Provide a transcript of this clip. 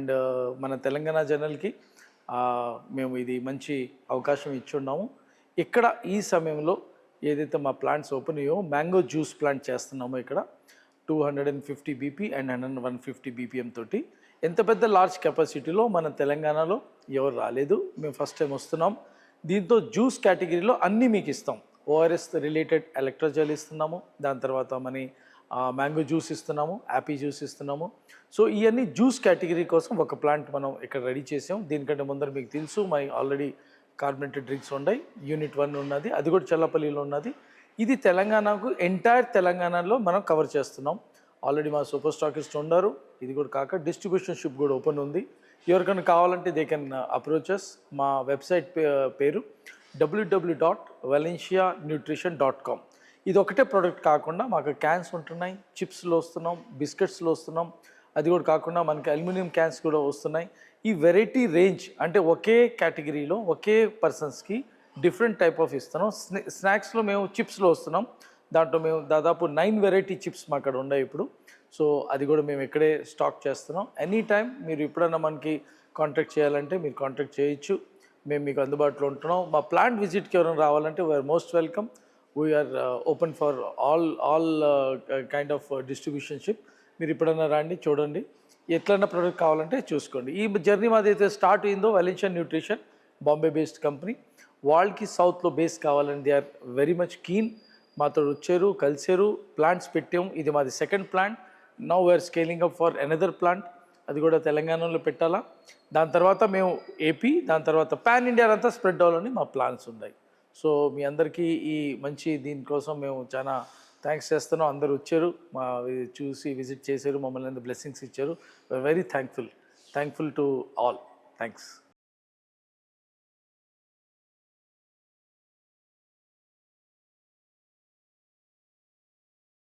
And మన తెలంగాణ జనల్కి మేము ఇది మంచి అవకాశం ఇచ్చున్నాము. ఇక్కడ ఈ సమయంలో ఏదైతే మా ప్లాంట్స్ ఓపెన్ అయ్యో మ్యాంగో జ్యూస్ ప్లాంట్ చేస్తున్నామో ఇక్కడ. Two hundred and fifty BP and hundred one fifty BPM తోటి. ఎంత పెద్ద లార్జ్ కెపాసిటీలో మన తెలంగాణలో ఎవరు రాలేదు. మేము ఫస్ట్ టైం వస్తున్నాం. దీంతో జ్యూస్ కేటగిరీలో అన్నీ మీకు ఇస్తాం. ఓఆర్ఎస్ రిలేటెడ్ ఎలక్ట్రోజల్ ఇస్తున్నాము. దాని తర్వాత మనీ మ్యాంగో జ్యూస్ ఇస్తున్నాము యాపీ జ్యూస్ ఇస్తున్నాము. సో ఇవన్నీ జ్యూస్ కేటగిరీ కోసం ఒక ప్లాంట్ మనం ఇక్కడ రెడీ చేసాం. దీనికంటే ముందర మీకు తెలుసు మై ఆల్రెడీ కార్బొనేటెడ్ డ్రింక్స్ ఉన్నాయి. యూనిట్ వన్ ఉన్నది అది కూడా చల్లపల్లిలో ఉన్నది. ఇది తెలంగాణకు ఎంటైర్ తెలంగాణలో మనం కవర్ చేస్తున్నాం. ఆల్రెడీ మా సూపర్ స్టాకిస్ట్ ఉన్నారు. ఇది కూడా కాక డిస్ట్రిబ్యూషన్ షిప్ కూడా ఓపెన్ ఉంది. ఎవరికైనా కావాలంటే దే కెన్ అప్రోచెస్ మా వెబ్సైట్ పేరు WW dot Valencia nutrition dot com ఇది ఒకటే ప్రోడక్ట్ కాకుండా మాకు క్యాన్స్ ఉంటున్నాయి చిప్స్లో వస్తున్నాం బిస్కెట్స్లో వస్తున్నాం అది కూడా కాకుండా మనకి అల్యూమినియం క్యాన్స్ కూడా వస్తున్నాయి. ఈ వెరైటీ రేంజ్ అంటే ఒకే కేటగిరీలో ఒకే పర్సన్స్కి డిఫరెంట్ టైప్ ఆఫ్ ఇస్తున్నాం. స్నా స్నాక్స్లో మేము చిప్స్లో వస్తున్నాం. దాంట్లో మేము దాదాపు నైన్ వెరైటీ చిప్స్ మా అక్కడ ఉన్నాయి ఇప్పుడు. సో అది కూడా మేము ఇక్కడే స్టాక్ చేస్తున్నాం. ఎనీ టైం మీరు ఎప్పుడైనా మనకి కాంటాక్ట్ చేయాలంటే మీరు కాంటాక్ట్ చేయొచ్చు. మేము మీకు అందుబాటులో ఉంటున్నాం. మా ప్లాంట్ విజిట్కి ఎవరైనా రావాలంటే we are most welcome. We are open for all all kind of distributionship మీరు ఎప్పుడైనా రండి చూడండి. ఎట్లన్నా ప్రోడక్ట్ కావాలంటే చూసుకోండి. ఈ జర్నీ మాది అయితే స్టార్ట్ అయిందో Valencian nutrition Bombay based company వాళ్ళకి సౌత్లో బేస్ కావాలని they are very much keen మాతో వచ్చారు కలిసారు ప్లాంట్స్ పెట్టాం. ఇది మాది second plant now we are scaling up for another plant అది కూడా తెలంగాణలో పెట్టాలా. దాని తర్వాత మేము ఏపీ దాని తర్వాత పాన్ ఇండియా అంతా స్ప్రెడ్ అవ్వాలని మా ప్లాన్స్ ఉన్నాయి. సో మీ అందరికీ ఈ మంచి దీనికోసం మేము చాలా థ్యాంక్స్ చేస్తున్నాం. అందరూ వచ్చారు మా చూసి విజిట్ చేశారు మమ్మల్ని అందరు బ్లెస్సింగ్స్ ఇచ్చారు. Very thankful thankful to all thanks